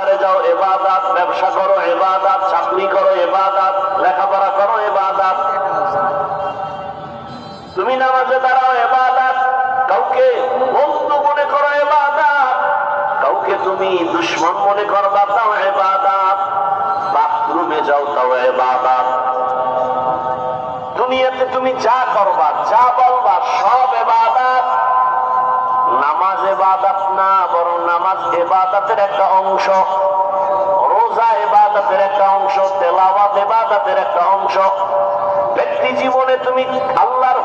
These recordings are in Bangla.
বাজারে যাও, এবাদাত, ব্যবসা করো, এবাদাত, চাকরি করো, এবাদাত, লেখাপড়া করো, এবাদাত। তুমি নামাজে দাঁড়াও, এবাদাত। কাউকে বন্ধু মনে করো, এবাদাত। কাউকে তুমি দুশ্মন মনে করবা তাও এবাদাত। বাথরুমে যাও, তাও এবাদাত। দুনিয়াতে তুমি যা করবা, যা বলবা, সব এবাদাত নামাজ এবাদাত না বরং নামাজ এবাদাতের একটা অংশ, রোজা এবাদাতের একটা অংশ, তেলাওয়াত এবাদাতের একটা অংশ। ব্যক্তি জীবনে তুমি আল্লাহর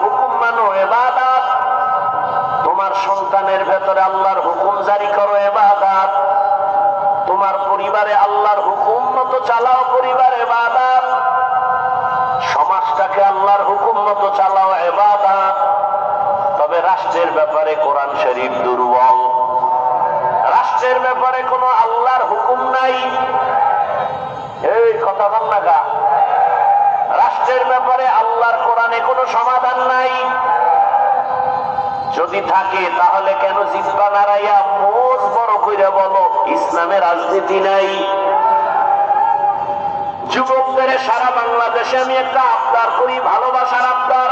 থাকে, তাহলে কেন জিব্বা নাড়াইয়া মোজ বড় কইরা বলো ইসলামে রাজনীতি নাই। যুবকদের সারা বাংলাদেশে আমি একটা আবদার করি, ভালোবাসার আবদার।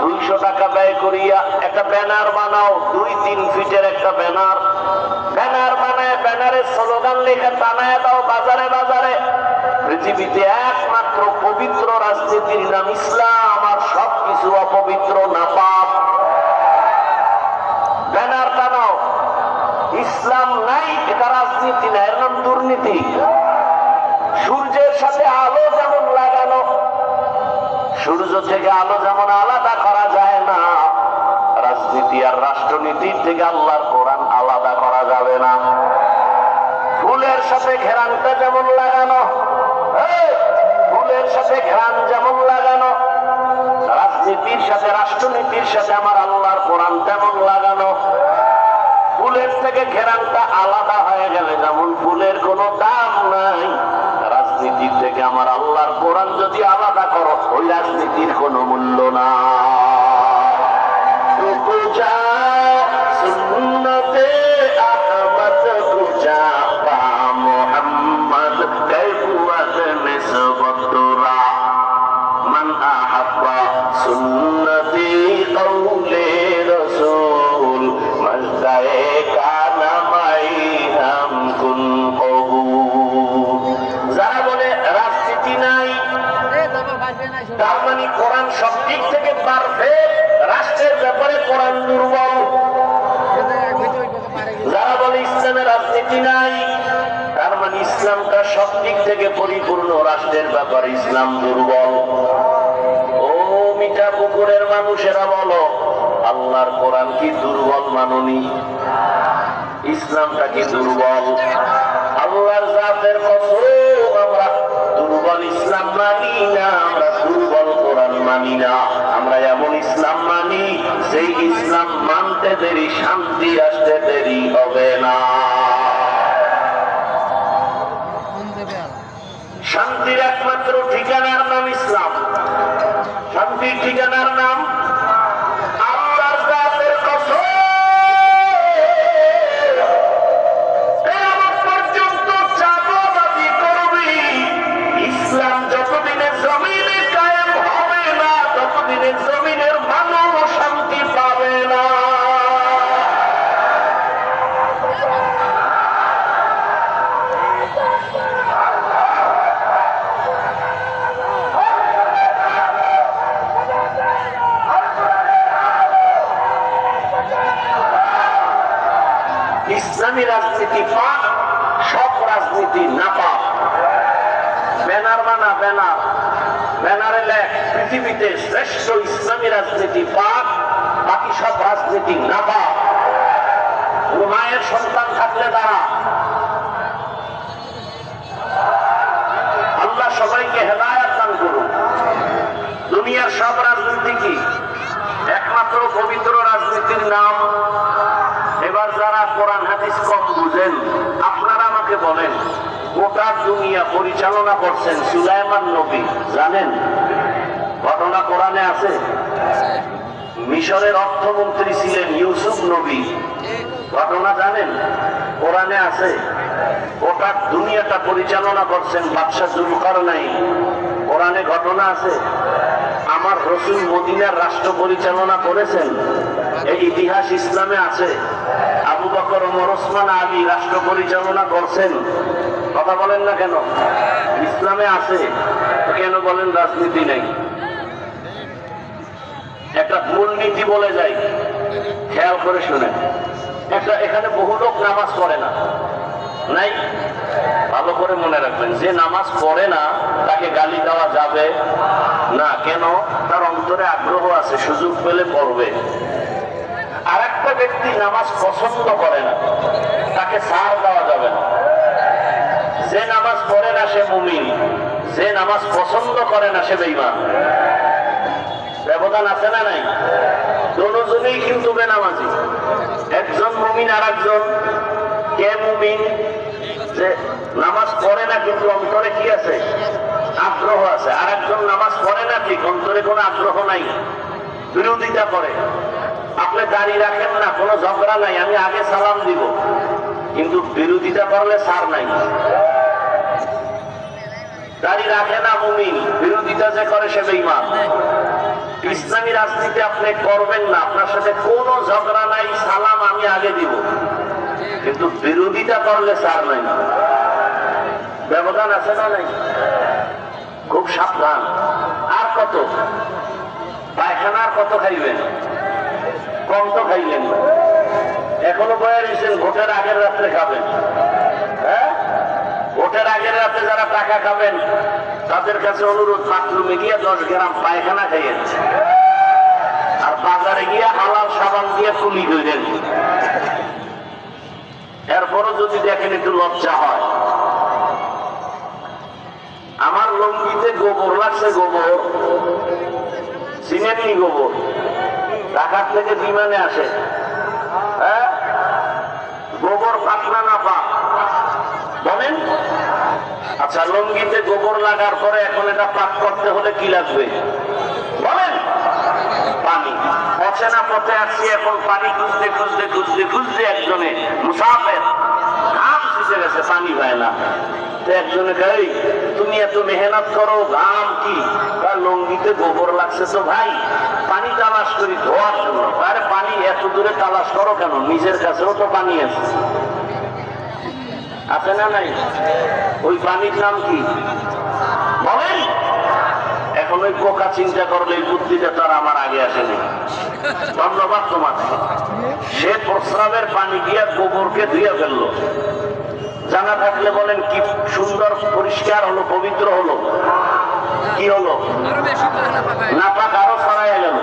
দুইশো টাকা ব্যয় করিয়া একটা ব্যানার বানাও, দুই তিন ফিটের একটা ব্যানার। ব্যানার বানায়, ব্যানারের স্লোগান লেখা, টানায় দাও, বাজারে বাজারে। পৃথিবীতে একমাত্র পবিত্র রাজনীতির নাম ইসলাম, আর সবকিছু অপবিত্র না পাপ ইসলাম নাই, এটা রাজনীতি না, এর নাম দুর্নীতি। সূর্যের সাথে আলো যেমন লাগানো, সূর্য থেকে আলো যেমন আলাদা করা যায় না, রাজনীতি আর রাষ্ট্রনীতির থেকে আল্লাহর কোরআন আলাদা করা যাবে না। ফুলের সাথে ঘেরানটা যেমন লাগানো ফুলের সাথে ঘেরান যেমন লাগানো, রাজনীতির সাথে, রাষ্ট্রনীতির সাথে আমার আল্লাহর কোরআন তেমন লাগানো। ফুলের থেকে ঘেরানটা আলাদা হয়ে গেলে যেমন ফুলের কোনো দাম নাই, রাজনীতির থেকে আমার আল্লাহর কোরআন যদি আলাদা করো, ওই রাজনীতির কোনো মূল্য না ইসলামটা সব দিক থেকে পরিপূর্ণ রাষ্ট্রের ব্যাপারে ইসলাম দুর্বল। ও মিঠা পুকুরের মানুষেরা বলো, আল্লাহর কোরআন কি দুর্বল মাননি? ইসলামটা কি দুর্বল? আল্লাহর জাতের কসম, আমরা দুর্বল ইসলাম মানি না, আমরা দুর্বল কোরআন মানি না। আমরা এমন ইসলাম মানি সেই ইসলাম মানতে দেরি, শান্তি আসতে দেরি হবে না। শান্তির একমাত্র ঠিকানার নাম ইসলাম। শান্তির ঠিকানার নাম পাক বাকি সব রাজনীতি না কোনো মায়ের সন্তান থাকলে তারা। আল্লাহ সবাইকে হেদায়াত দান করুন। দুনিয়ার সব রাজনীতি কি? একমাত্র পবিত্র রাজনীতির নাম। এবার যারা কোরআন, হাদিস কম বুঝেন, আপনারা আমাকে বলেন, গোটা দুনিয়া পরিচালনা করছেন সুলাইমান নবী, জানেন? ঘটনা কোরআনে আছে? মিশরের অর্থমন্ত্রী ছিলেন ইউসুফ নবী। ঘটনা জানেন? কোরআনে আছে। গোটা দুনিয়াটা পরিচালনা করছেন বাদশাহ জুলকার নাই কোরআনে ঘটনা আছে। আমার রসুল মদিনার রাষ্ট্র পরিচালনা করেছেন। এই ইতিহাস ইসলামে আছে। আবু বকর, ওমর, ওসমান, আলী রাষ্ট্র পরিচালনা করছেন। কথা বলেন না কেন? ইসলামে আছে। কেন বলেন রাজনীতি নেই? একটা ভুল মূলনীতি বলে যাই, খেয়াল করে শুনে একটা এখানে বহু লোক নামাজ পড়ে না। নাই? ভালো করে মনে রাখবেন, যে নামাজ পড়ে না, তাকে গালি দেওয়া যাবে না। কেন? তার অন্তরে আগ্রহ আছে, সুযোগ পেলে পড়বে। আর একটা ব্যক্তি নামাজ পছন্দ করে না, তাকে সার দেওয়া যাবে না। যে নামাজ পড়ে না সে মুমিন, যে নামাজ পছন্দ করে না সে বেইমান ব্যবধান আছে না নাই? দোনোজনেই কিন্তু বেনামাজি। একজন মুমিন আর একজন কে মুমিন? যে নামাজ পড়ে না কিন্তু অন্তরে কি আছে? আগ্রহ আছে। আর একজন নামাজ পড়ে না ঠিক, অন্তরে কোনো আগ্রহ নাই। বিরোধিতা করে। আপনি দাড়ি রাখেন না, কোনো ঝগড়া নাই, আমি আগে সালাম দিব। কিন্তু বিরোধিতা করলে সার নাই। দাড়ি রাখে না মুমিন। বিরোধিতা যে করে সে বেইমান ইসলামী রাজনীতি আপনি করবেন না, আপনার সাথে কোনো ঝগড়া নাই, সালাম আমি আগে দিব। কিন্তু বিরোধিতা করলে সার নাই। না ব্যবধান আছে না নাই? খুব সাবধান। আর কত? পায়খানা কত খাইবেন? কম তো খাইলেন না। এখনও বয়ে রয়েছেন, ভোটের আগের রাত্রে খাবেন। হ্যাঁ? ভোটের আগের রাতে যারা টাকা খাবেন তাদের কাছে অনুরোধ, বাথরুমে গিয়ে দশ গ্রাম পায়খানা খাইয়েন আর বাজারে গিয়ে হালাল সাবান দিয়ে তুলি ধরেন। এরপরও যদি দেখেন একটু লজ্জা হয়। আমার লঙ্গিতে গোবর লাগছে, গোবর। সিনেটনি গোবর? ঢাকার থেকে বিমানে আসে। হ্যাঁ? গোবর পাতলা পাক বলেন আচ্ছা লঙ্গিতে গোবর লাগার পরে এখন এটা পাক করতে হলে কি লাগবে? বলেন। পানি। অচেনা পথে আসছি এখন পানি খুঁজতে খুঁজতে খুঁজতে খুঁজতে একজনে মুসাফের ঘাম শিখে গেছে, পানি পায় না। একজনে কই তুমি এত মেহনত করো, ঘাম কি? লঙ্গিতে গোবর লাগছে তো ভাই, পানি তালাশ করি ধোয়ার জন্য। আরে পানি এত দূরে তালাশ করো কেন? নিজের কাছেও তো পানি আছে। আছে না নাই? ওই পানির নাম কি? বলেন। এখন ওই পোকা চিন্তা করলে এই বুদ্ধিটা তার আমার আগে আসেনি। ধন্যবাদ তোমাকে। সে প্রস্রাবের পানি দিয়ে গোবরকে ধুয়ে ফেলল। জানা থাকলে বলেন কি সুন্দর পরিষ্কার হলো পবিত্র হলো। কি হলো? নাপাক আরও ছড়াইয়া গেল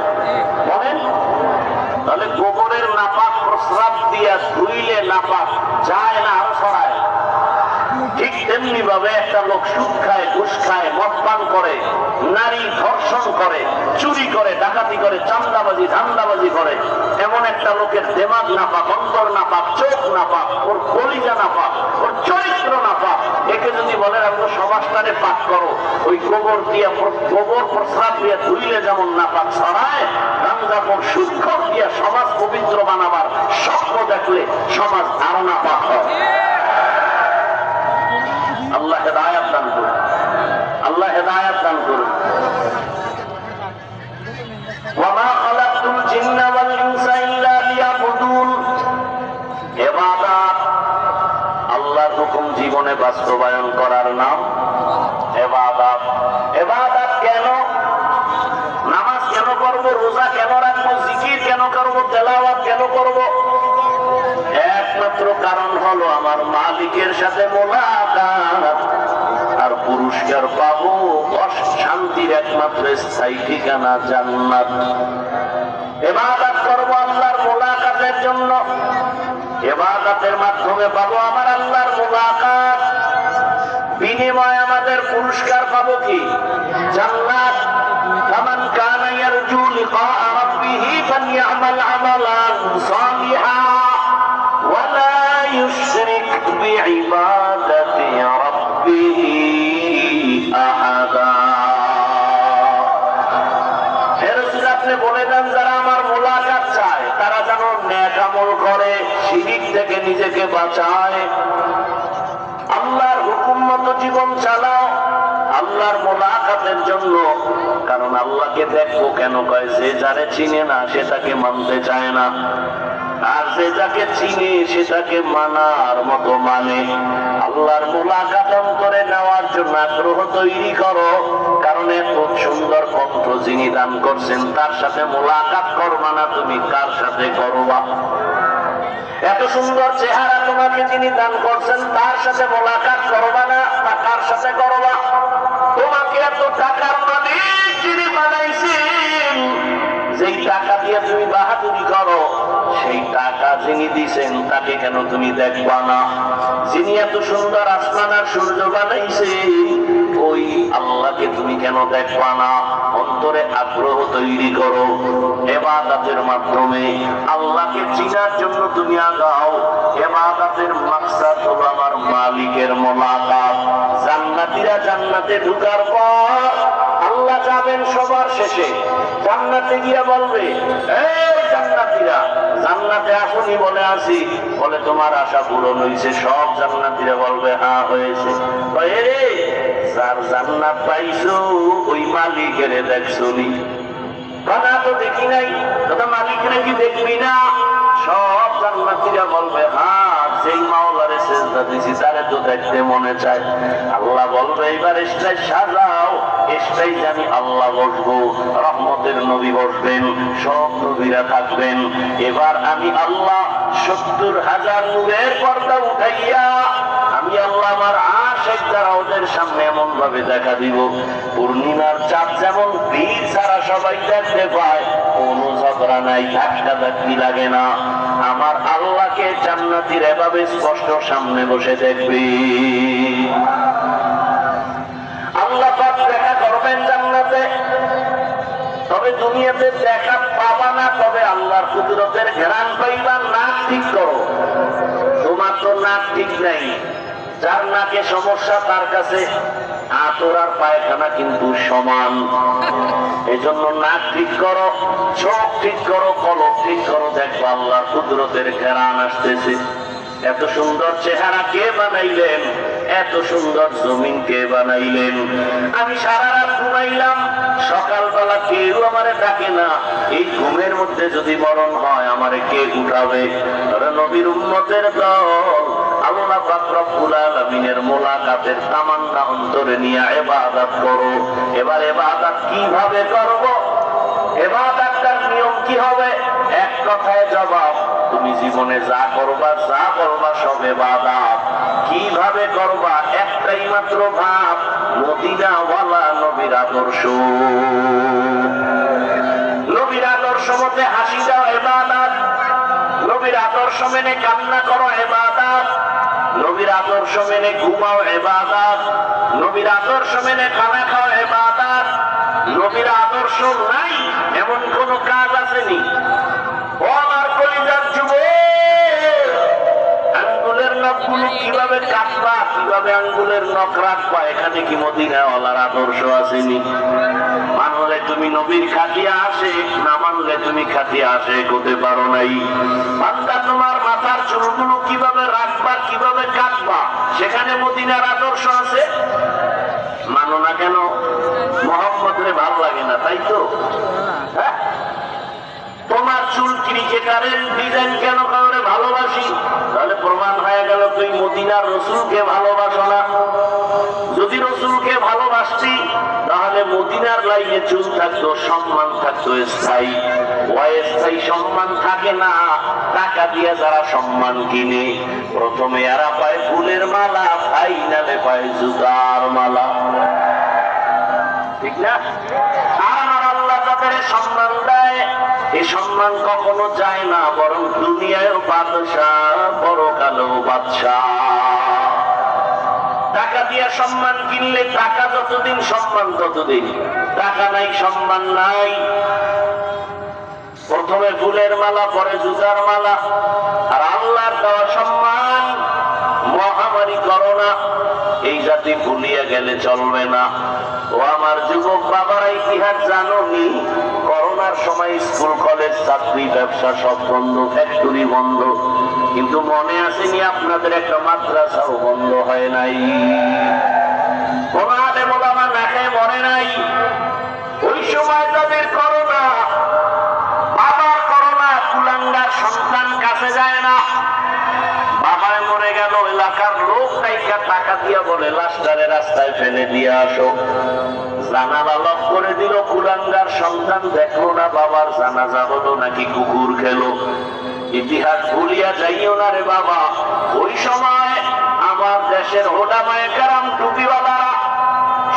বলেন তাহলে গোবরের নাপাক প্রস্রাব দিয়া ধুইলে নাপাক যায় না আরও ছড়ায় ঠিক তেমনি ভাবে একটা লোক সুদ খায়, ঘুষ খায় মদ পান করে, নারী ধর্ষণ করে, চুরি করে, ডাকাতি করে, চান্দাবাজি, ধান্দাবাজি করে, এমন একটা লোকের দেমাগ নাপাক, অন্তর নাপাক, চোখ নাপাক, ওর কলিজা নাপাক, ওর চরিত্র নাপাক। একে যদি বলেন আপনি সমাজটারে পাক করো, ওই গোবর দিয়ে গোবর প্রস্রাব দিয়ে ধুইলে যেমন নাপাক ছড়ায় গাঙ্গাপর সূক্ষ্ম দিয়ে সমাজ পবিত্র বানাবার স্বপ্ন দেখলে সমাজ ধারণা নাপাক হয়। বাস্তবায়ন করার নাম ইবাদত ইবাদত কেন? নামাজ কেন করব রোজা কেন রাখব? জিকির কেন করব? তেলাওয়াত কেন করব? একমাত্র কারণ হলো আমার মালিকের সাথে মোলাকাত। আর পুরস্কার পাবো শান্তির একমাত্র স্থায়ী ঠিকানা জান্নাত। এবাদাত করব আল্লাহর মোলাকাতের জন্য এবাদাতের মাধ্যমে পাবো আমার আল্লাহর মোলাকাত। বিনিময় আমাদের পুরস্কার পাবো কি? জান্নাত। ফামান কানা ইয়ারজু লিকা রাব্বিহি বিইবাদাতি বাঁচায়। আল্লাহর হুকুম মতো জীবন চালাও আল্লাহর মোলাকাতের জন্য। কারণ আল্লাহকে দেখব কেন কয় যে যারে চিনে না, সে তাকে মানতে চায় না। আর যে যাকে চিনে, সে তাকে মানার মতো মানে। আল্লাহর মোলাকাত অন্তরে নেওয়ার জন্য আগ্রহ তৈরি করো। কারণ এত সুন্দর কণ্ঠ যিনি দান করছেন, তার সাথে মোলাকাত করবা না তুমি, কার সাথে করবা? এত সুন্দর চেহারা তোমাকে যিনি দান করছেন, তার সাথে মোলাকাত করবা না তা কার সাথে করবা? তোমাকে এত টাকার মালিক যিনি যেই টাকা দিয়ে তুমি বাহাদুরি করো, সেই টাকা যিনি দিছেন, তাকে কেন তুমি দেখবা না? যিনি এত সুন্দর আসমান আর সূর্য বানাইছেন ওই আল্লাহকে তুমি কেন দেখবা না? অন্তরে আগ্রহ তৈরি করো। এবাদাতের মাধ্যমে আল্লাহকে চিনার জন্য তুমি আগাও। এবাদাতের মাকসাদ হলো আমার মালিকের মোলাকাত। জান্নাতীরা জান্নাতে ঢুকার পর আল্লাহ যাবেন সবার শেষে। জান্নাতে গিয়া বলবে জান্নাতে আসুনি বলে আসি বলে, তোমার আশা পূরণ হয়েছে সব জান্নাতিরা বলবে হ্যাঁ হয়েছে। জান্নাত পাইছো, ওই মালিকের দেখছ নি। না তো দেখি নাই তোরা মালিকের কি দেখবি না? সব জান্নাতীরা বলবে হ্যাঁ যেই মাওলারে সেজদা দিছি, তারে তো দেখতে মনে চায়। আল্লাহ বলবে, এবার এসটাই সাজাও, এসটাই জানি আল্লাহ বসবো, রহমতের নবী বসবেন, সব নবীরা থাকবেন। এবার আমি আল্লাহ সত্তর হাজার নূরের পর্দা উঠাইয়া, আমি আল্লাহ আমার ওদের সামনে এমন ভাবে দেখা দিব। পূর্ণিমার চাঁদ যেমন সবাই দেখতে পায়, কোনো ঝগড়া নাই, ধাক্কা ধাক্কি লাগে না। আমার আল্লাহকে জান্নাতির এভাবে স্পষ্ট সামনে বসে দেখবি। আল্লাহ পাক দেখা করবেন জান্নাতে। তবে দুনিয়াতে দেখা পাবা না, তবে আল্লাহর কুদরতের ঘেরান পাইবা, নাক ঠিক করো। তোমার তো নাক ঠিক নাই। যার নাকে সমস্যা তার কাছে আতর আর পায়খানা কিন্তু সমান। এজন্য নাক ঠিক করো, চোখ ঠিক করো কলক ঠিক করো দেখো আল্লাহ কুদরতের ঘেরান আসতেছে। এত সুন্দর চেহারা কে বানাইলেন? এত সুন্দর জমিন কে বানাইলেন? আমি সারা রাত ঘুমাইলাম, সকালবেলা কেউ আমারে ডাকে না। এই ঘুমের মধ্যে যদি মরণ হয়, আমারে কে উঠাবে? নবীর উম্মতের দল। রব্বুল মোলাকাতের অন্তরে নিয়ে ইবাদত করো। এবার ইবাদত কীভাবে নিয়ম কি হবে? এক কথায় জবাব, তুমি জীবনে যা করবা যা করবা সব এবাদত কীভাবে করবা? একটাই মাত্র ভাব মদিনা ওয়ালা নবীর আদর্শ। নবীর আদর্শ মতে হাসি দাও এবাদত নবীর আদর্শ মেনে কান্না করো এবাদত নবীর আদর্শ মেনে ঘুমাও এবাদাত। নবীর আদর্শ মেনে খানা খাও এবাদাত। নবীর আদর্শ নাই, এমন কোন কাজ আসেনি। ও আমার কলিজার যুব আদর্শ তোমার মাথার চুলগুলো কীভাবে রাখবা, কীভাবে কাটবা, সেখানে মদিনার আদর্শ আছে? মানো না কেন? মোহাম্মদের ভালো লাগে না, তাই তো? হ্যাঁ? তোমার চুল ক্রিকেটারের ডিজাইন কেন কারণে ভালোবাসি? তুই মদিনার রসুলকে ভালোবাসো না। যদি রসুলকে ভালোবাসতি, তাহলে মদিনার লাইনে চুল থাকতো, সম্মান থাকতো, স্থায়ী। সম্মান থাকে না, টাকা দিয়ে যারা সম্মান কিনে। প্রথমে এরা পায় ফুলের মালা, ফাইনালে পায় জুতার মালা। ঠিক না? আর আল্লাহ এই সম্মান কখনো যায় না, বরং দুনিয়ায় বাদশাহ বড় কালো বাদশাহ। টাকা দিয়ে সম্মান কিনলে টাকা যতদিন সম্মান ততদিন। টাকা নাই, সম্মান নাই। প্রথমে ফুলের মালা, পরে জুতার মালা। আর আল্লাহর দেওয়া সম্মান, মহামারী করোনা এই জাতি ভুলিয়ে গেলে চলবে না। ও আমার যুবক বাবারা, ইতিহাস জানো নি করোনার সময় স্কুল, কলেজ, চাকরি, ব্যবসা সব বন্ধ ফ্যাক্টরি বন্ধ। কিন্তু মনে আসেনি আপনাদের একটা মাদ্রাসাও বন্ধ হয় নাই? লোক টাইকা টাকা দিয়া বলে লাস্টারে রাস্তায় ফেলে দিয়ে আসো। জানালা করে দিল কুলাঙ্গার সন্তান দেখল না, বাবার জানাজা হলো নাকি কুকুর খেলো? ইতিহাস ভুলিয়া যাইও না রে বাবা। ওই সময় আমার দেশের হোডামায় কারাম, টুপিওয়ালারা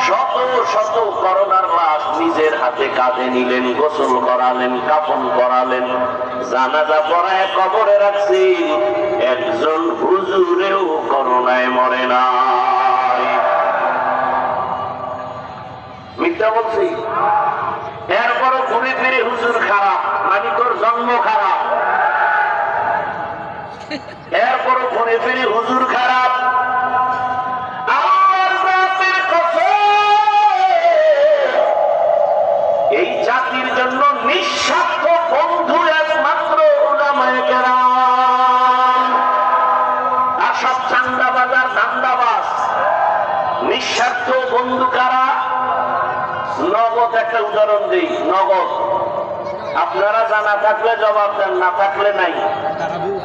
শত শত করোনার লাশ নিজের হাতে কাঁধে নিলেন, গোসল করালেন কাপন করালেন, জানাজা পড়ায় কবরে রাখছি, একজন হুজুরেও করোনায় মরে নাই মিথ্যা বলছি। এরপরও ঘুরে ফিরে হুজুর খারাপ মানে তোর জন্ম খারাপ। এরপরও ঘুরে ফিরে হুজুর খারাপ। এই জাতির জন্য নিঃস্বার্থ বন্ধু একমাত্র উলামায়ে কেরাম। আর নিঃস্বার্থ বন্ধু কারা? একটা উদাহরণ দিই, নগদ। আপনারা জানা থাকলে জবাব দেন, না থাকলে নাই।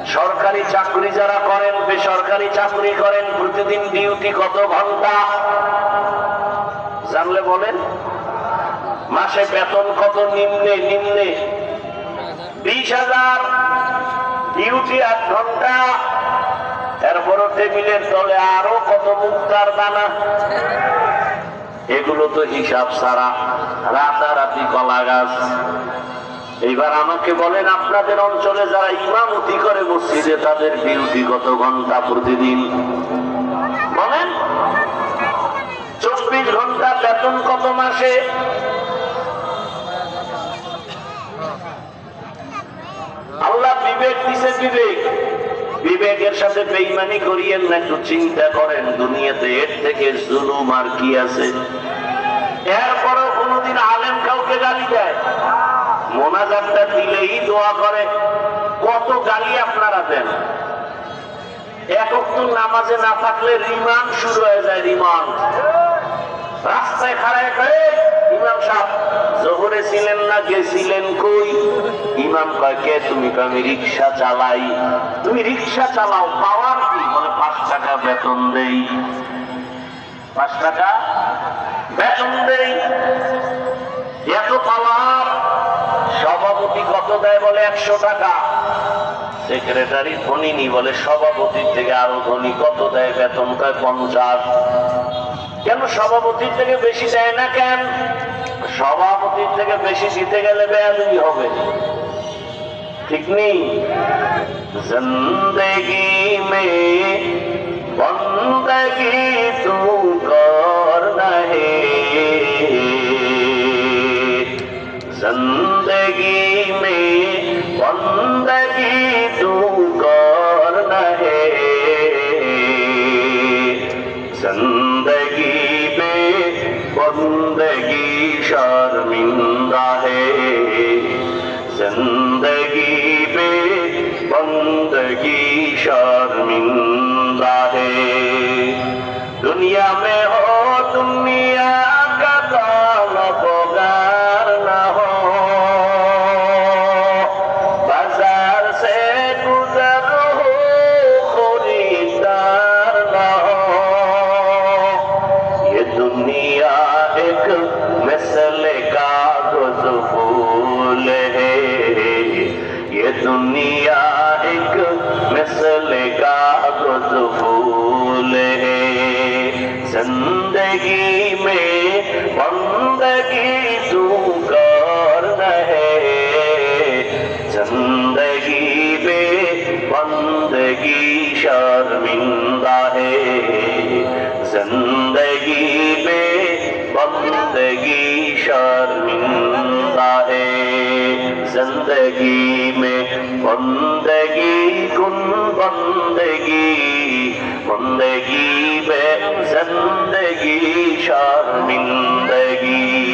সরকারি চাকরি যারা করেন, বেসরকারি চাকরি করেন, প্রতিদিন ডিউটি কত ঘণ্টা? জানলে বলেন? মাসে বেতন কত? নিম্নে নিম্নে। বিশ হাজার। ডিউটি আট ঘণ্টা। এরপরও টেবিলের তলে আরও কত মুক্তার দানা? এগুলো তো হিসাব ছাড়া রাতারাতি কলা গাছ এইবার আমাকে বলেন, আপনাদের অঞ্চলে যারা ইমামতি করে মসজিদে, তাদের ডিউটি কত ঘণ্টা প্রতিদিন? বলেন, চব্বিশ ঘণ্টা বেতন কত মাসে? আল্লাহ বিবেক দিছে বিবেক। বিবেকের সাথে বেইমানি করিয়েন না, একটু চিন্তা করেন, দুনিয়াতে এর থেকে জুলুম আর কি আছে? এরপরও কোনোদিন আলেম কাউকে গালি দেয়। মোনাজাতটা দিলেই দোয়া করে। কত গালি আপনারা দেন। একক নামাজে না থাকলে রিমান্ড শুরু হয়ে যায়, রিমান্ড। রাস্তায় খাড়ায় খাড়ে ইমাম সাহেব, জোহরে ছিলেন না, গেছিলেন কই? ইমাম তুমি? আমি রিক্সা চালাই। তুমি রিক্সা চালাও, পাওয়ার কি? বলে, পাঁচ টাকা বেতন দেই। পাঁচ টাকা? বেতন দেই এত পাওয়ার, সভাপতি কত দেয় বলে একশো টাকা? সেক্রেটারি ধনী নি বলে সভাপতির থেকে আরও ধনী কত দেয়? বেতন কয় পঞ্চাশ। কেন সভাপতির থেকে বেশি দেয় না কেন? সভাপতির থেকে বেশি দিতে গেলে বেয়াদবি হবে। ঠিক নেই? জিন্দগি মে বন্দগি জিন্দগি শর্মিন্দা হে জিন্দগি বে বন্দগি শর্মিন্দা হে জিন্দগি মে বন্দগি কুন বন্দগি বন্দগি বে জিন্দগি শর্মিন্দগি